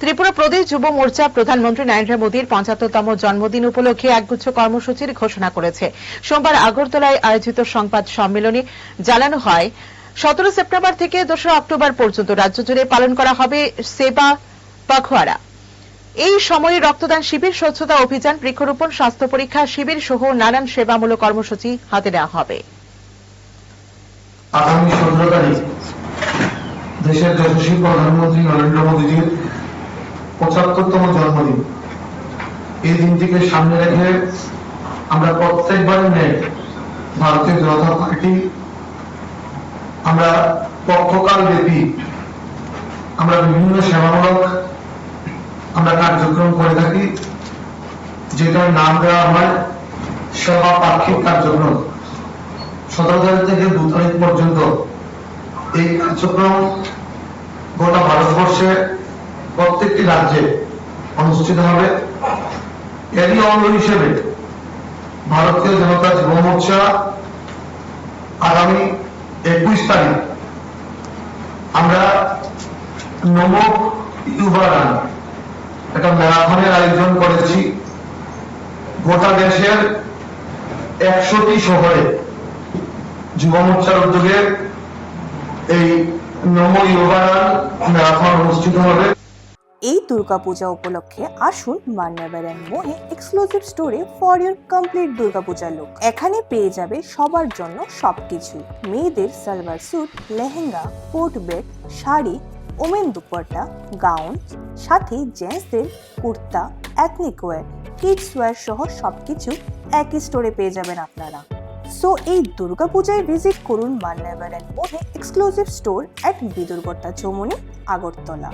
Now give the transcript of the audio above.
ত্রিপুরা প্রদেশ যুব মোর্চা প্রধানমন্ত্রী নরেন্দ্র মোদীর পঞ্চাত্তরতম জন্মদিন উপলক্ষে একগুচ্ছ কর্মসূচির ঘোষণা করেছে। সোমবার আগরতলায় আয়োজিত সংবাদ সম্মেলনে জানানো হয়, সতেরো সেপ্টেম্বর থেকে দোসরা অক্টোবর পর্যন্ত রাজ্য জুড়ে পালন করা হবে সেবা পাখোয়ারা। এই সময়ে রক্তদান শিবির, স্বচ্ছতা অভিযান, বৃক্ষরোপণ, স্বাস্থ্য পরীক্ষা, শিবির সহ নানান সেবামূলক কর্মসূচি হাতে নেওয়া হবে। আগামী সতেরো তারিখ দেশের যশস্বী প্রধানমন্ত্রী নরেন্দ্র মোদীজির পঁচাত্তরতম জন্মদিন। এই দিনটিকে সামনে রেখে আমরা প্রত্যেকবারের ন্যায় ভারতীয় জনতা পার্টি, আমরা পক্ষকাল ব্যাপী আমরা বিভিন্ন সেবামূলক আমরা কার্যক্রম করে থাকি, যেটার নাম দেওয়া হয় সেবা পাক্ষিক কার্যক্রম। সতেরো থেকে দু তারিখ পর্যন্ত এই কার্যক্রম গোটা ভারতবর্ষে প্রত্যেকটি রাজ্যে অনুষ্ঠিত হবে। এরই অঙ্গ হিসেবে ভারতীয় জনতা যুব মোর্চা আগামী একুশ তারিখ আমরা নমো ইউবারান একটা ম্যারাথনের আয়োজন করেছি। গোটা দেশের একশোটি শহরে যুব মোর্চার উদ্যোগে এই নমো ইউবারান ম্যারাথন অনুষ্ঠিত হবে। এই দুর্গাপূজা উপলক্ষে আসুন মান্নাবার অ্যান্ড মোহে এক্সক্লুসিভ স্টোরে for your complete Durga Puja look এখানে পেয়ে যাবে সবার জন্য সবকিছু। মেয়েদের সালোয়ার স্যুট লেহেঙ্গা কোট বেড শাড়ি ওমেন দুপাট্টা গাউন সাথে জেন্টসদের kurta ethnic wear kids wear সহ সবকিছু একই স্টোরে পেয়ে যাবেন আপনারা। সো এই দুর্গাপূজায় ভিজিট করুন Manyavar and Mohey exclusive store at বিদুর্গট্টা চৌমনি আগরতলা।